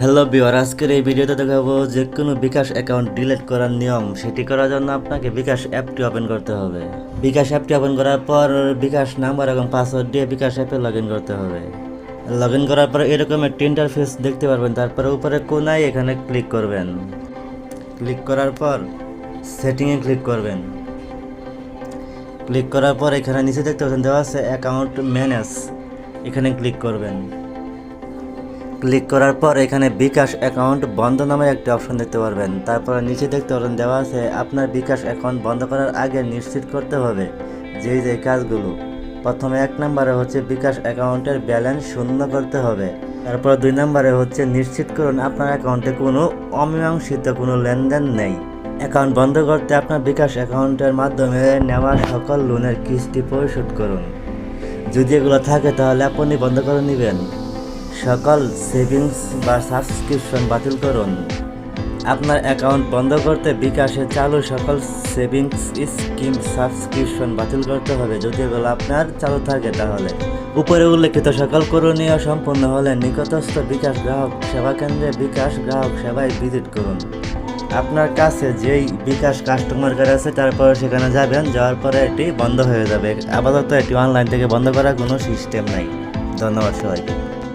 Hello বিওর আজকের এই ভিডিওতে দেখাবো যে কোনো বিকাশ অ্যাকাউন্ট ডিলিট করার নিয়ম। সেটি করার জন্য আপনাকে বিকাশ অ্যাপটি ওপেন করতে হবে। বিকাশ অ্যাপটি ওপেন করার পর বিকাশ নাম্বার এবং পাসওয়ার্ড দিয়ে বিকাশ অ্যাপে লগ করতে হবে। লগ করার পর এরকম একটি ইন্টারফেস দেখতে পারবেন। তারপরে উপরে কোনায় এখানে ক্লিক করবেন। ক্লিক করার পর সেটিংয়ে ক্লিক করবেন। ক্লিক করার পর এখানে নিচে দেখতে পাচ্ছেন, দেওয়া আছে অ্যাকাউন্ট ম্যানেজ এখানে ক্লিক করবেন। ক্লিক করার পর এখানে বিকাশ অ্যাকাউন্ট বন্ধ নামে একটি অপশন দেখতে পারবেন। তারপরে নিচে দেখতে পারবেন দেওয়া আছে, আপনার বিকাশ অ্যাকাউন্ট বন্ধ করার আগে নিশ্চিত করতে হবে যে যে কাজগুলো। প্রথমে এক নম্বরে হচ্ছে বিকাশ অ্যাকাউন্টের ব্যালেন্স শূন্য করতে হবে। তারপর দুই নম্বরে হচ্ছে নিশ্চিত করুন আপনার অ্যাকাউন্টে কোনো অমীমাংসিত কোনো লেনদেন নেই। অ্যাকাউন্ট বন্ধ করতে আপনার বিকাশ অ্যাকাউন্টের মাধ্যমে নেওয়া সকল লোনের কিস্তি পরিশোধ করুন। যদি এগুলো থাকে তাহলে আপনি বন্ধ করে নেবেন। সকল সেভিংস বা সাবস্ক্রিপশন বাতিল করুন। আপনার অ্যাকাউন্ট বন্ধ করতে বিকাশে চালু সকল সেভিংস স্কিম সাবস্ক্রিপশন বাতিল করতে হবে। যদি এগুলো আপনার চালু থাকে তাহলে। উপরে উল্লেখিত সকল করণীয় সম্পন্ন হলে নিকটস্থ বিকাশ গ্রাহক সেবা কেন্দ্রে বিকাশ গ্রাহক সেবায় ভিজিট করুন। আপনার কাছে যেই বিকাশ কাস্টমার কেয়ার আছে তারপরে সেখানে যাবেন, যাওয়ার পরে এটি বন্ধ হয়ে যাবে। আপাতত এটি অনলাইন থেকে বন্ধ করার কোনো সিস্টেম নাই। ধন্যবাদ সবাইকে।